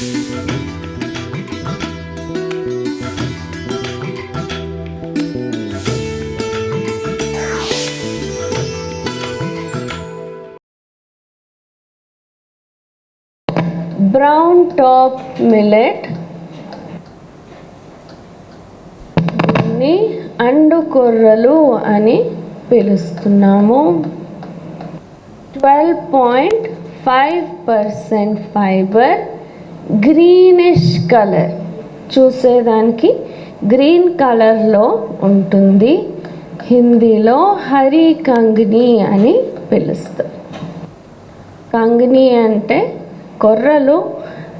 Brown top millet దీన్ని అండు కొర్రలు అని పిలుస్తున్నాము. Twelve point five percent fibre greenish colour చూసేదానికి గ్రీన్ కలర్లో ఉంటుంది. హిందీలో హరి కంగ్ని అని పిలుస్తారు. కంగ్ని అంటే కొర్రలు.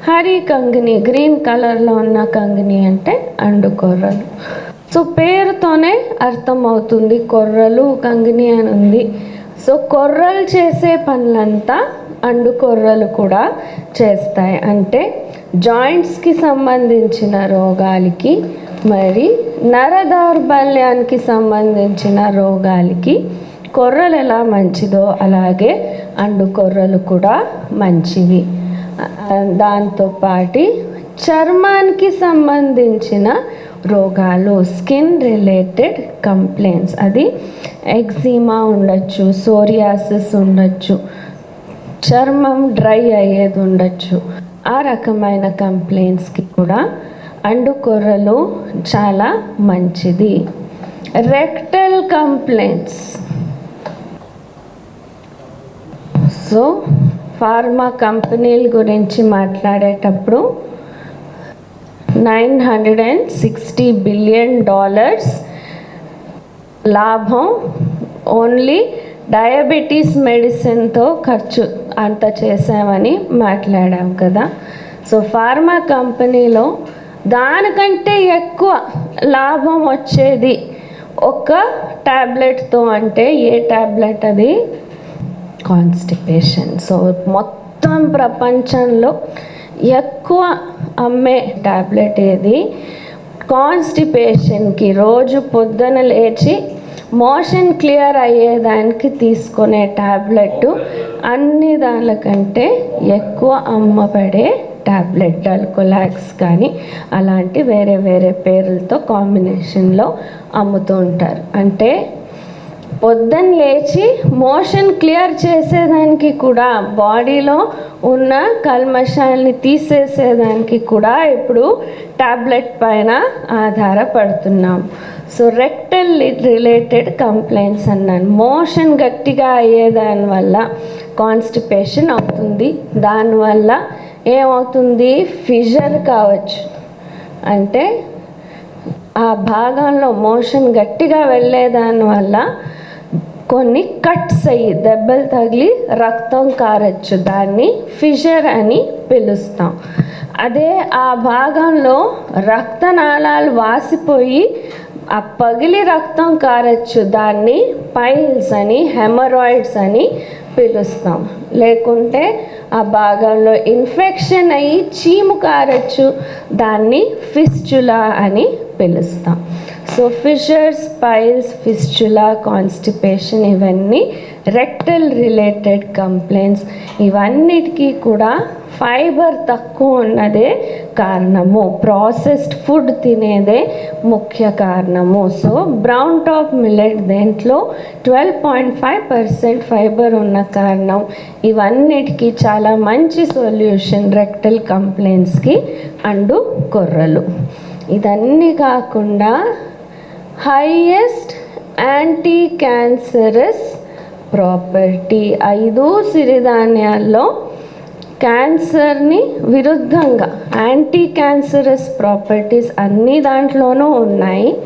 హరి కంగ్ని గ్రీన్ కలర్లో ఉన్న కంగ్ని అంటే అండు కొర్రలు సో పేరుతోనే అర్థమవుతుంది కొర్రలు కంగ్ని అని ఉంది. సో కొర్రలు చేసే పనులంతా అండు కొర్రలు కూడా చేస్తాయి. అంటే జాయింట్స్కి సంబంధించిన రోగాలకి మరి నర దౌర్బల్యానికి సంబంధించిన రోగాలకి కొర్రలు ఎలా మంచిదో అలాగే అండు కొర్రలు కూడా మంచివి. దాంతోపాటి చర్మానికి సంబంధించిన రోగాలు స్కిన్ రిలేటెడ్ కంప్లైంట్స్. అది ఎగ్జిమా ఉండొచ్చు సోరియాసిస్ ఉండొచ్చు చర్మం డ్రై అయ్యేది ఉండొచ్చు. ఆ రకమైన కంప్లైంట్స్కి కూడా అండుకొర్రలు చాలా మంచిది. Rectal complaints. సో ఫార్మా కంపెనీల గురించి మాట్లాడేటప్పుడు nine hundred and sixty billion dollars లాభం ఓన్లీ డయాబెటీస్ మెడిసిన్తో ఖర్చు. అంత చేసామని మాట్లాడాం కదా. సో ఫార్మా కంపెనీలో దానికంటే ఎక్కువ లాభం వచ్చేది ఒక ట్యాబ్లెట్తో అంటే ఏ ట్యాబ్లెట్ అది? కాన్స్టిపేషన్. సో మొత్తం ప్రపంచంలో ఎక్కువ అమ్మే ట్యాబ్లెట్ ఏది? కాన్స్టిపేషన్కి రోజు పొద్దున లేచి మోషన్ క్లియర్ అయ్యేదానికి తీసుకునే ట్యాబ్లెట్ అన్ని దానికంటే ఎక్కువ అమ్మబడే ట్యాబ్లెట్ డల్కోలాక్స్ కానీ అలాంటి వేరే వేరే పేర్లతో కాంబినేషన్లో అమ్ముతూ ఉంటారు. అంటే పొద్దున్న లేచి మోషన్ క్లియర్ చేసేదానికి కూడా బాడీలో ఉన్న కల్మషాల్ని తీసేసేదానికి కూడా ఇప్పుడు టాబ్లెట్ పైన ఆధారపడుతున్నాం. సో రెక్టల్ రిలేటెడ్ కంప్లైంట్స్ అన్నాను మోషన్ గట్టిగా అయ్యేదాని వల్ల కాన్స్టిపేషన్ అవుతుంది. దానివల్ల ఏమవుతుంది? ఫిజర్ కావచ్చు. అంటే ఆ భాగంలో మోషన్ గట్టిగా వెళ్ళేదాని వల్ల కొన్ని కట్స్ అయ్యి దెబ్బలు తగిలి రక్తం కారచ్చు. దాన్ని ఫిషర్ అని పిలుస్తాం. అదే ఆ భాగంలో రక్తనాళాలు వాసిపోయి ఆ పగిలి రక్తం కారచ్చు దాన్ని పైల్స్ అని హెమరాయిడ్స్ అని పిలుస్తాం. లేకుంటే ఆ భాగంలో ఇన్ఫెక్షన్ అయ్యి చీము కారచ్చు దాన్ని ఫిస్చులా అని పిలుస్తాం. So fissures piles fistula constipation ఇవన్నీ రెక్టల్ రిలేటెడ్ కంప్లైంట్స్ ఇవన్నిటికీ కూడా ఫైబర్ తక్కువ ఉన్నదే కారణము. ప్రాసెస్డ్ ఫుడ్ తినేదే ముఖ్య కారణము. సో బ్రౌన్ టాప్ మిల్లెట్ దేంట్లో twelve point five percent fibre ఉన్న కారణం. ఇవన్నిటికీ చాలా మంచి సొల్యూషన్ రెక్టల్ కంప్లైంట్స్కి అండు కొర్రలు. ఇదన్నీ కాకుండా హైయెస్ట్ యాంటీ క్యాన్సరస్ ప్రాపర్టీ ఐదు సిరిధాన్యాల్లో క్యాన్సర్ని విరుద్ధంగా యాంటీ క్యాన్సరస్ ప్రాపర్టీస్ అన్ని దాంట్లోనూ ఉన్నాయి.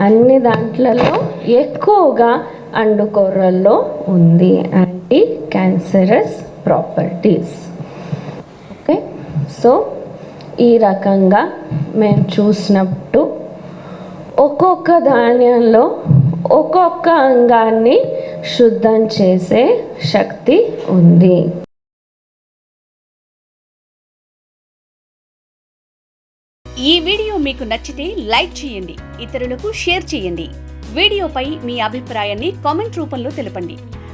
అన్ని దాంట్లలో ఎక్కువగా అండుకొర్రల్లో ఉంది anti cancerous properties. Okay? So ఈ రకంగా మేము చూసినప్పుడు ఒక్కొక్క ధాన్యంలో ఒక్కొక్క అంగాన్ని శుద్ధం చేసే శక్తి ఉంది. ఈ వీడియో మీకు నచ్చితే లైక్ చేయండి ఇతరులకు షేర్ చేయండి. వీడియోపై మీ అభిప్రాయాన్ని కామెంట్ రూపంలో తెలపండి.